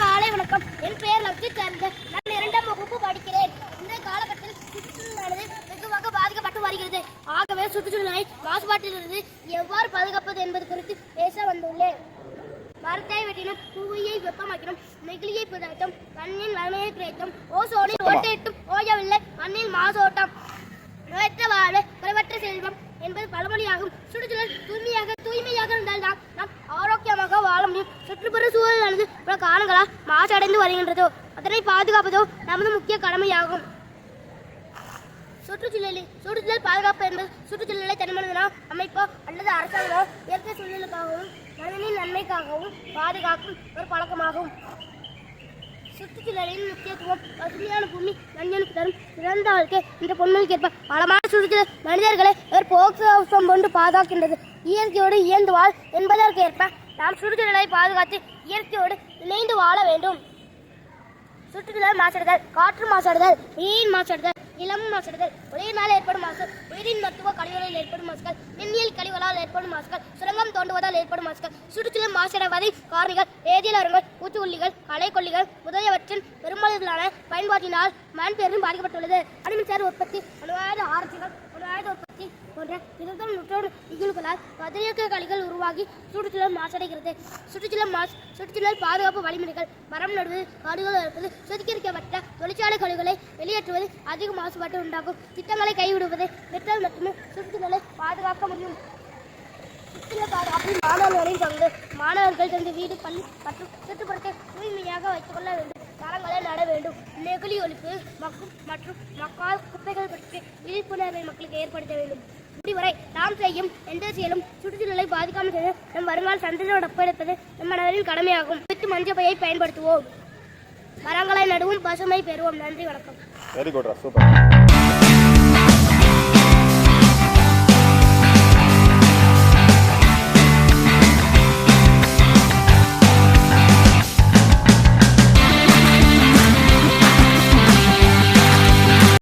காலை வணக்கம். என் பெயர் லட்சி சேர்ந்த நான் இரண்டாம் வகுப்பு படிக்கிறேன். இந்த காலகட்டத்தில் சுற்றுச்சூழலானது வெகுவாக பாதிக்கப்பட்டு வருகிறது. ஆகவே சுற்றுச்சூழலை மாசுபாட்டிலிருந்து எவ்வாறு பாதுகாப்பது என்பது குறித்து பேச வந்துள்ளேன். மரத்தை வெட்டினும் புவியை வெப்பமாக்கினும் நெகிழியை புதாட்டம் மண்ணின் வளமையை குறைத்தும் ஓசோனில் ஓட்டையிட்டும் ஓயவில்லை மண்ணில் மாசோட்டம். நோயற்ற வாழ்வு குறைவற்ற செல்வம் என்பது பழமொழியாகும். சுற்றுச்சூழல் தூய்மையாக தூய்மையாக இருந்தால் தான் நாம் ஆரோக்கியமாக வாழ முடியும் சுற்றுப்புற சூழலானது மாசடைந்து வருகின்றதோ அதனை பாதுகாப்பதோ நமது முக்கிய கடமையாகும். சுற்றுச்சூழலில் சுற்றுச்சூழல் பாதுகாப்பு என்பது சுற்றுச்சூழலை தனிமனிதனோ அமைப்போ அல்லது அரசாங்கமோ இயற்கை சூழலுக்காகவும் மனிதனின் நன்மைக்காகவும் பாதுகாக்கும் ஒரு பழக்கமாகும். சுற்றுச்சூழலின் முக்கியத்துவம். பசுமையான பூமி மனிதனுக்கு தரும். சிறந்த வாழ்க்கை இந்த பொன்மொழிக்கு ஏற்ப வளமான சுற்றுச்சூழல் மனிதர்களை ஒரு போக்குவரத்தம் கொண்டு பாதுகாக்கின்றது. இயற்கையோடு இயந்து வாழ் என்பதற்கு ஏற்ப நாம் சுற்றுச்சூழலை பாதுகாத்து இயற்கையோடு இணைந்து வாழ வேண்டும். சுற்றுச்சூழல் மாசடைதல் காற்று மாசடைதல் நீரின் மாசடைதல் நிலம் மாசடைதல் ஒளியினால் ஏற்படும் மாசு உயிரின் மருத்துவ கழிவுகளில் ஏற்படும் மாசுகள் மின்னியல் கழிவுகளால் ஏற்படும் மாசுகள் சுரங்கம் தோண்டுவதால் ஏற்படும் மாசுகள் சுற்றுச்சூழல் மாசடைவதை காரணிகள் வேதியியல் அருங்கள் பூச்சிக்கொல்லிகள் களைக்கொல்லிகள் முதலியவற்றின் பெருமளவிலான பயன்பாட்டினால் மண் பெரும் பாதிக்கப்பட்டுள்ளது. அணுமின்சார உற்பத்தி அணுவாயுத ஆராய்ச்சிகள் அணுவாயுத உற்பத்தி போன்ற இருபதாம் நூற்றாண்டு நிகழ்வுகளால் கதிரியக்க கழிகள் உருவாகி சுற்றுச்சூழல் மாசடைகிறது. சுற்றுச்சூழல் மாசு சுற்றுச்சூழல் பாதுகாப்பு வழிமுறைகள் மரம் நடுவது காடுகள் வளர்ப்பது சுத்திகரிக்கப்பட்ட தொழிற்சாலை கழிவுகளை வெளியேற்றுவது அதிக மாசுபாட்டை உண்டாகும் திட்டங்களை கைவிடுவது நிறுத்தல் மட்டுமே சுற்றுச்சூழலை பாதுகாக்க முடியும். சுற்றுச்சூழல் பாதுகாப்பில் மாணவர்களின் பங்கு மாணவர்கள் தனது வீடு பள்ளி மற்றும் சுற்றுப்புறத்தை தூய்மையாக வைத்துக் கொள்ள வேண்டும். மரங்களை நட வேண்டும். நெகிழி ஒழிப்பு மக்கும் மற்றும் மக்கால் குப்பைகள் பற்றி விழிப்புணர்வை மக்களுக்கு ஏற்படுத்த வேண்டும். முடிவரை நாம் செய்யும் எந்த செயலும் சுற்றுச்சூழலை பாதிக்காமல் செய்து நம் வருங்கால சந்ததியோடு ஒப்படைப்பது நம் அனைவரின் கடமையாகும். வித்து மஞ்சப்பையை பயன்படுத்துவோம். மரங்களை நடுவோம் பசுமை பெறுவோம். நன்றி வணக்கம். Very good super